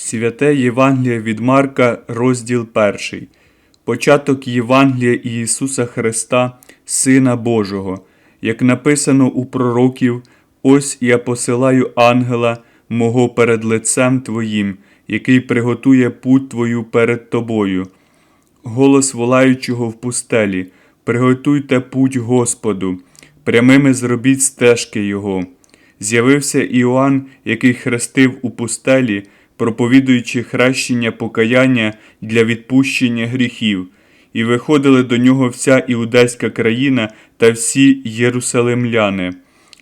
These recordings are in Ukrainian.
Святе Євангеліє від Марка, розділ 1. Початок Євангелія Ісуса Христа, Сина Божого, як написано у пророків, ось я посилаю ангела мого перед лицем Твоїм, який приготує путь Твою перед Тобою. Голос волаючого в пустелі, приготуйте путь Господу, прямими зробіть стежки Його. З'явився Іоанн, який хрестив у пустелі, проповідуючи хрещення покаяння для відпущення гріхів, і виходили до нього вся іудейська країна та всі єрусалимляни,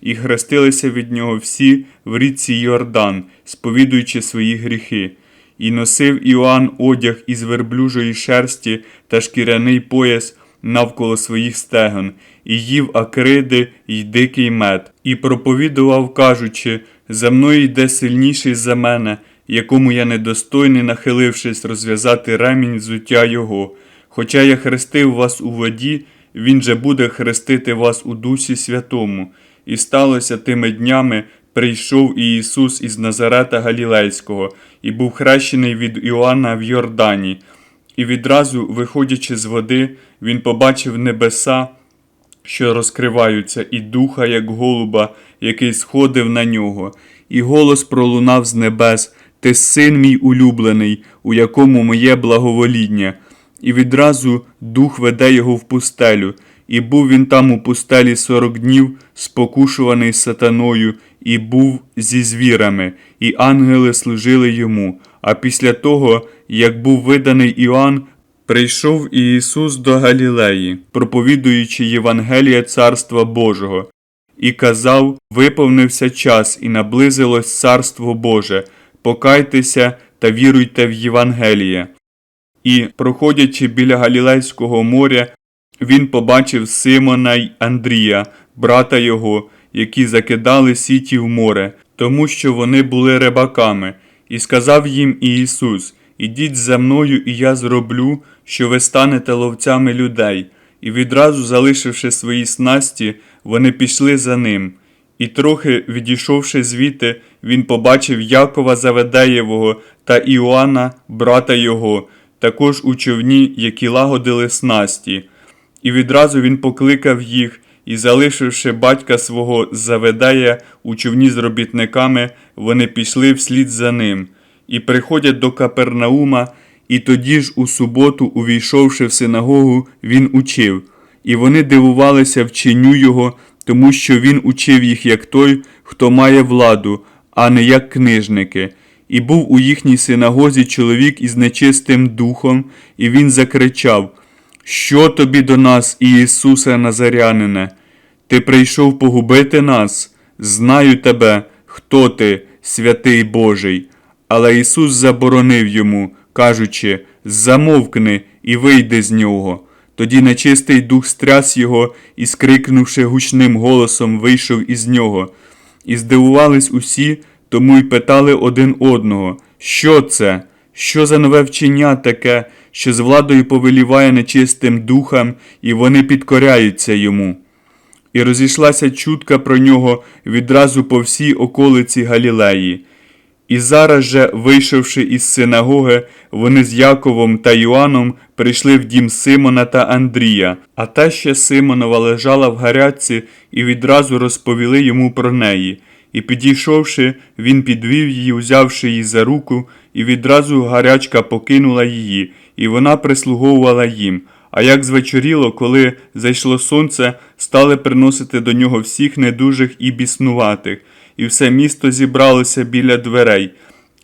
і хрестилися від нього всі в річці Йордан, сповідуючи свої гріхи. І носив Іоанн одяг із верблюжої шерсті та шкіряний пояс навколо своїх стегон, і їв акриди й дикий мед, і проповідував, кажучи: За мною йде сильніший за мене, якому я недостойний, нахилившись, розв'язати ремінь взуття його. Хоча я хрестив вас у воді, він же буде хрестити вас у Дусі Святому. І сталося тими днями, прийшов і Ісус із Назарета Галілейського, і був хрещений від Іоанна в Йордані. І відразу, виходячи з води, він побачив небеса, що розкриваються, і духа, як голуба, який сходив на нього, і голос пролунав з небес: Ти син мій улюблений, у якому моє благовоління. І відразу дух веде його в пустелю, і був він там у пустелі сорок днів, спокушуваний сатаною, і був зі звірами, і ангели служили йому. А після того, як був виданий Іоанн, прийшов і Ісус до Галілеї, проповідуючи Євангелія Царства Божого, і казав: Виповнився час, і наблизилось Царство Боже, покайтеся та віруйте в Євангеліє. І, проходячи біля Галілейського моря, він побачив Симона й Андрія, брата його, які закидали сіті в море, тому що вони були рибаками, і сказав їм Ісус: Ідіть за мною, і я зроблю, що ви станете ловцями людей. І відразу, залишивши свої снасті, вони пішли за ним. І трохи відійшовши звідти, він побачив Якова Заведеєвого та Іоанна, брата його, також у човні, які лагодили снасті. І відразу він покликав їх, і, залишивши батька свого Заведея у човні з робітниками, вони пішли вслід за ним, і приходять до Капернаума, і тоді ж у суботу, увійшовши в синагогу, він учив, і вони дивувалися вченню його, тому що він учив їх як той, хто має владу, а не як книжники. І був у їхній синагозі чоловік із нечистим духом, і він закричав: Що тобі до нас, Ісусе Назарянине? Ти прийшов погубити нас? Знаю тебе, хто ти, святий Божий. Але Ісус заборонив йому, кажучи: Замовкни і вийди з нього. Тоді нечистий дух стряс його і, скрикнувши гучним голосом, вийшов із нього. І здивувались усі, тому й питали один одного, що це, що за нове вчення таке, що з владою повеліває нечистим духам, і вони підкоряються йому. І розійшлася чутка про нього відразу по всій околиці Галілеї. І зараз же, вийшовши із синагоги, вони з Яковом та Йоанном прийшли в дім Симона та Андрія, а та ще Симонова лежала в гарячці і відразу розповіли йому про неї. І підійшовши, він підвів її, узявши її за руку, і відразу гарячка покинула її, і вона прислуговувала їм. А як звечоріло, коли зайшло сонце, стали приносити до нього всіх недужих і біснуватих, і все місто зібралося біля дверей,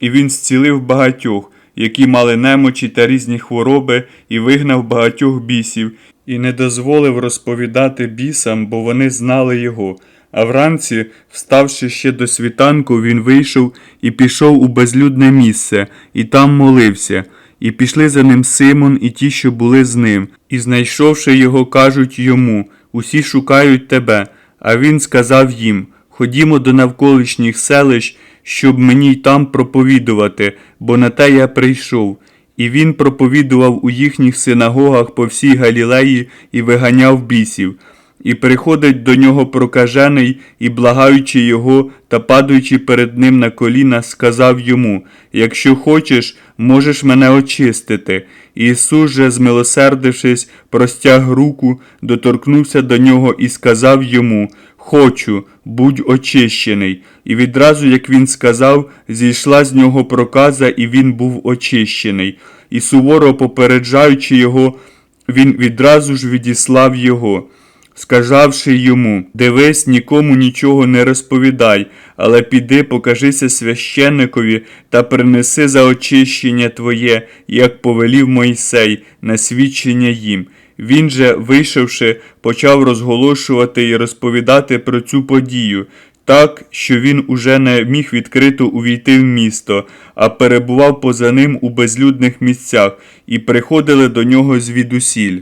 і він зцілив багатьох, які мали немочі та різні хвороби, і вигнав багатьох бісів, і не дозволив розповідати бісам, бо вони знали його. А вранці, вставши ще до світанку, він вийшов і пішов у безлюдне місце, і там молився. І пішли за ним Симон і ті, що були з ним, і, знайшовши його, кажуть йому Усі шукають тебе. А він сказав їм Ходімо до навколишніх селищ, щоб мені й там проповідувати, бо на те я прийшов. І він проповідував у їхніх синагогах по всій Галілеї і виганяв бісів. І приходить до нього прокажений, і, благаючи його та падаючи перед ним на коліна, сказав йому: Якщо хочеш, можеш мене очистити. Ісус же, змилосердившись, простяг руку, доторкнувся до нього і сказав йому: Хочу, будь очищений. І відразу, як він сказав, зійшла з нього проказа, і він був очищений. І суворо попереджаючи його, він відразу ж відіслав його сказавши йому: Дивись, нікому нічого не розповідай, але піди, покажися священникові та принеси за очищення твоє, як повелів Мойсей, на свідчення їм. Він же, вийшовши, почав розголошувати і розповідати про цю подію. Так, що він уже не міг відкрито увійти в місто, а перебував поза ним у безлюдних місцях, і приходили до нього звідусіль.